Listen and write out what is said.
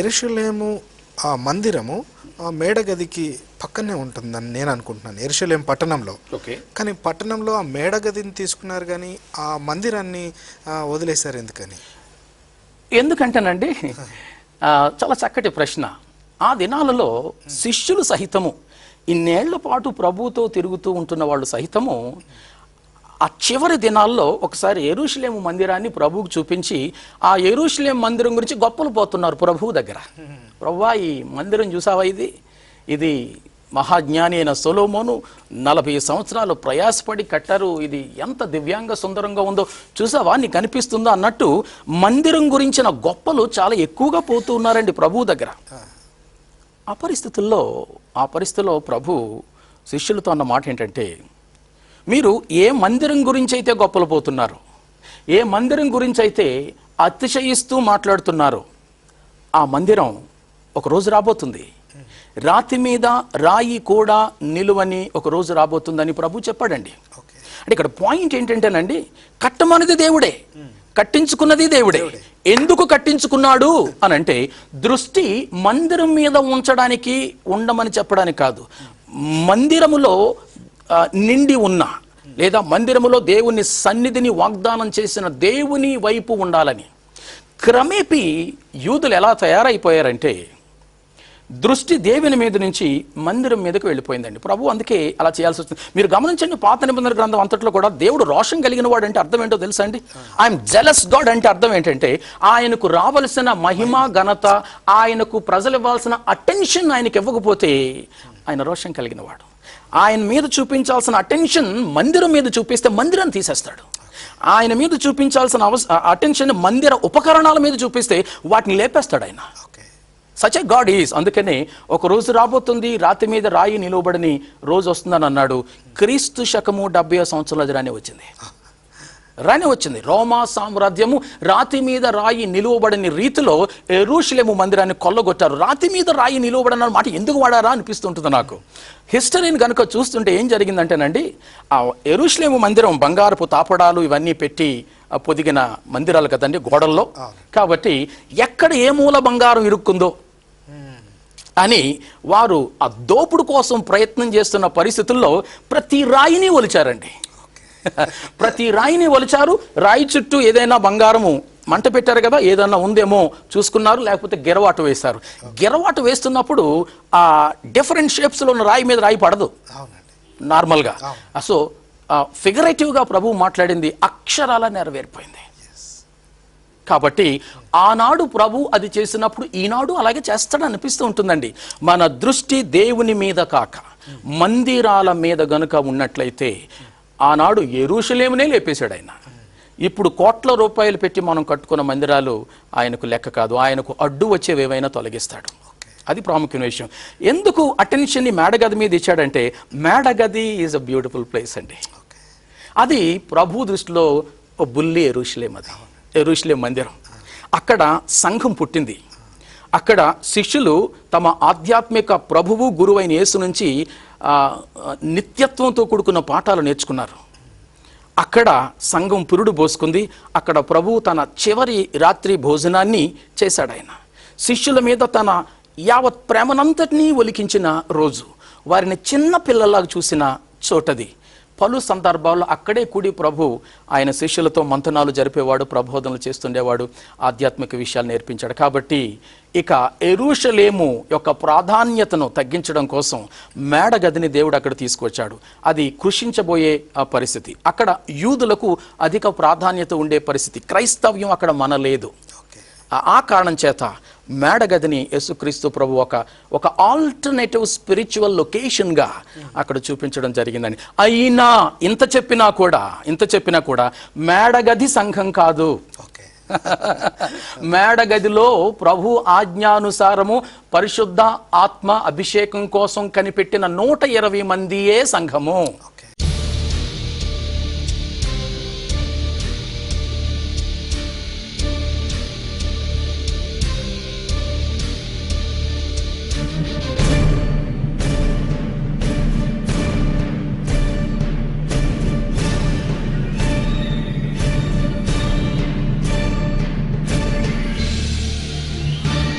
ఎరుషలేము ఆ మందిరము ఆ మేడగదికి పక్కనే ఉంటుందని నేను అనుకుంటున్నాను ఎరుషలేం పట్టణంలో. ఓకే. కానీ పట్టణంలో ఆ మేడగదిని తీసుకున్నారు కానీ ఆ మందిరాన్ని వదిలేశారు ఎందుకని? ఎందుకంటేనండి చాలా చక్కటి ప్రశ్న. ఆ దినాలలో శిష్యులు సహితము ఇన్నేళ్ళ పాటు ప్రభువుతో తిరుగుతూ ఉంటున్న వాళ్ళు సహితము ఆ చివరి దినాల్లో ఒకసారి ఎరుషులేము మందిరాన్ని ప్రభువుకు చూపించి ఆ ఎరుషులేం మందిరం గురించి గొప్పలు పోతున్నారు ప్రభువు దగ్గర. ప్రభువా ఈ మందిరం చూసావా ఇది? ఇది మహాజ్ఞాని అయిన సొలోమోను నలభై సంవత్సరాలు ప్రయాసపడి కట్టారు. ఇది ఎంత దివ్యాంగ సుందరంగా ఉందో చూసావా? నీకు అనిపిస్తుందో అన్నట్టు మందిరం గురించిన గొప్పలు చాలా ఎక్కువగా పోతూ ఉన్నారండి ప్రభువు దగ్గర. ఆ పరిస్థితుల్లో ఆ పరిస్థితిలో ప్రభు శిష్యులతో అన్న మాట ఏంటంటే మీరు ఏ మందిరం గురించి అయితే గొప్పలు పోతున్నారు ఏ మందిరం గురించి అయితే అతిశయిస్తూ మాట్లాడుతున్నారు ఆ మందిరం ఒక రోజు రాబోతుంది. రాతి మీద రాయి కూడా నిలువని ఒక రోజు రాబోతుందని ప్రభు చెప్పాడండి. అంటే ఇక్కడ పాయింట్ ఏంటంటేనండి కట్టమన్నది దేవుడే కట్టించుకున్నది దేవుడే. ఎందుకు కట్టించుకున్నాడు అని అంటే దృష్టి మందిరం మీద ఉంచడానికి ఉండమని చెప్పడానికి కాదు. మందిరములో నిండి ఉన్న లేదా మందిరములో దేవుని సన్నిధిని వాగ్దానం చేసిన దేవుని వైపు ఉండాలని. క్రమేపీ యూదులు ఎలా తయారైపోయారంటే దృష్టి దేవుని మీద నుంచి మందిరం మీదకు వెళ్ళిపోయిందండి. ప్రభు అందుకే అలా చేయాల్సి వస్తుంది మీరు గమనించండి పాత నిబంధన గ్రంథం అంతట్లో కూడా దేవుడు రోషం కలిగిన వాడు అంటే అర్థం ఏంటో తెలుసా అండి? ఐఎమ్ జెలస్ గాడ్ అంటే అర్థం ఏంటంటే ఆయనకు రావలసిన మహిమ ఘనత ఆయనకు ప్రజలు ఇవ్వాల్సిన అటెన్షన్ ఆయనకి ఇవ్వకపోతే ఆయన రోషం కలిగిన వాడు. ఆయన మీద చూపించాల్సిన అటెన్షన్ మందిరం మీద చూపిస్తే మందిరాన్ని తీసేస్తాడు. ఆయన మీద చూపించాల్సిన అవస అటెన్షన్ మందిర ఉపకరణాల మీద చూపిస్తే వాటిని లేపేస్తాడు ఆయన. సచ్ ఏ గాడ్ ఈజ్ అందుకనే ఒక రోజు రాబోతుంది రాతి మీద రాయి నిలవబడని రోజు వస్తుందని అన్నాడు. క్రీస్తు శకము డెబ్బై సంవత్సరాల రానే వచ్చింది. రానే వచ్చింది. రోమా సామ్రాజ్యము రాతి మీద రాయి నిలువబడని రీతిలో ఎరూషలేము మందిరాన్ని కొల్లగొట్టారు. రాతి మీద రాయి నిలువబడన మాట ఎందుకు వాడారా అనిపిస్తుంటుంది నాకు. హిస్టరీని కనుక చూస్తుంటే ఏం జరిగిందంటేనండి ఆ ఎరుషలేము మందిరం బంగారపు తాపడాలు ఇవన్నీ పెట్టి పొదిగిన మందిరాలు కదండి గోడల్లో. కాబట్టి ఎక్కడ ఏ మూల బంగారం ఇరుక్కుందో అని వారు ఆ దోపుడు కోసం ప్రయత్నం చేస్తున్న పరిస్థితుల్లో ప్రతి రాయిని ఒలిచారండి. ప్రతి రాయిని ఒలిచారు. రాయి చుట్టూ ఏదైనా బంగారము మంట పెట్టారు కదా ఏదన్నా ఉందేమో చూసుకున్నారు లేకపోతే గిరవాటు వేశారు. గిరవాటు వేస్తున్నప్పుడు ఆ డిఫరెంట్ షేప్స్లో ఉన్న రాయి మీద రాయి పడదు. నార్మల్గా. సో ఫిగరేటివ్గా ప్రభు మాట్లాడింది అక్షరాల నెరవేరిపోయింది. కాబట్టి ఆనాడు ప్రభు అది చేసినప్పుడు ఈనాడు అలాగే చేస్తాడు అనిపిస్తూ ఉంటుందండి. మన దృష్టి దేవుని మీద కాక మందిరాల మీద గనుక ఉన్నట్లయితే ఆనాడు ఎరుషలేమునే లేపేశాడు ఆయన. ఇప్పుడు కోట్ల రూపాయలు పెట్టి మనం కట్టుకున్న మందిరాలు ఆయనకు లెక్క కాదు ఆయనకు అడ్డు వచ్చేవి ఏవైనా తొలగిస్తాడు. అది ప్రాముఖ్యమైన విషయం. ఎందుకు అటెన్షన్ని మేడగది మీద ఇచ్చాడంటే మేడగది ఈజ్ అ బ్యూటిఫుల్ ప్లేస్ అండి. అది ప్రభు దృష్టిలో ఓ బుల్లి ఎరుషులేం అది ఎరుషులేం మందిరం. అక్కడ సంఘం పుట్టింది. అక్కడ శిష్యులు తమ ఆధ్యాత్మిక ప్రభువు గురువైన యేసు నుంచి నిత్యత్వంతో కూడుకున్న పాఠాలు నేర్చుకున్నారు. అక్కడ సంఘం పురుడు పోసుకుంది. అక్కడ ప్రభువు తన చివరి రాత్రి భోజనాన్ని చేశాడు ఆయన శిష్యుల మీద తన యావత్ ప్రేమనంతటినీ ఒలికించిన రోజు. వారిని చిన్న పిల్లలాగా చూసిన చోటది. పలు సందర్భాల్లో అక్కడే కూడి ప్రభు ఆయన శిష్యులతో మంతనాలు జరిపేవాడు ప్రబోధనలు చేస్తుండేవాడు ఆధ్యాత్మిక విషయాలు నేర్పించాడు. కాబట్టి ఇక ఎరుషలేము యొక్క ప్రాధాన్యతను తగ్గించడం కోసం మేడగదిని దేవుడు అక్కడ తీసుకొచ్చాడు. అది కృషించబోయే ఆ పరిస్థితి. అక్కడ యూదులకు అధిక ప్రాధాన్యత ఉండే పరిస్థితి. క్రైస్తవ్యం అక్కడ మనలేదు. ఆ కారణం చేత మేడగదిని యేసుక్రీస్తు ప్రభు ఒక ఒక ఆల్టర్నేటివ్ స్పిరిచువల్ లొకేషన్గా అక్కడ చూపించడం జరిగిందని. అయినా ఇంత చెప్పినా కూడా ఇంత చెప్పినా కూడా మేడగది సంఘం కాదు. మేడగదిలో ప్రభు ఆజ్ఞానుసారము పరిశుద్ధ ఆత్మ అభిషేకం కోసం కనిపెట్టిన నూట ఇరవై మందియే సంఘము.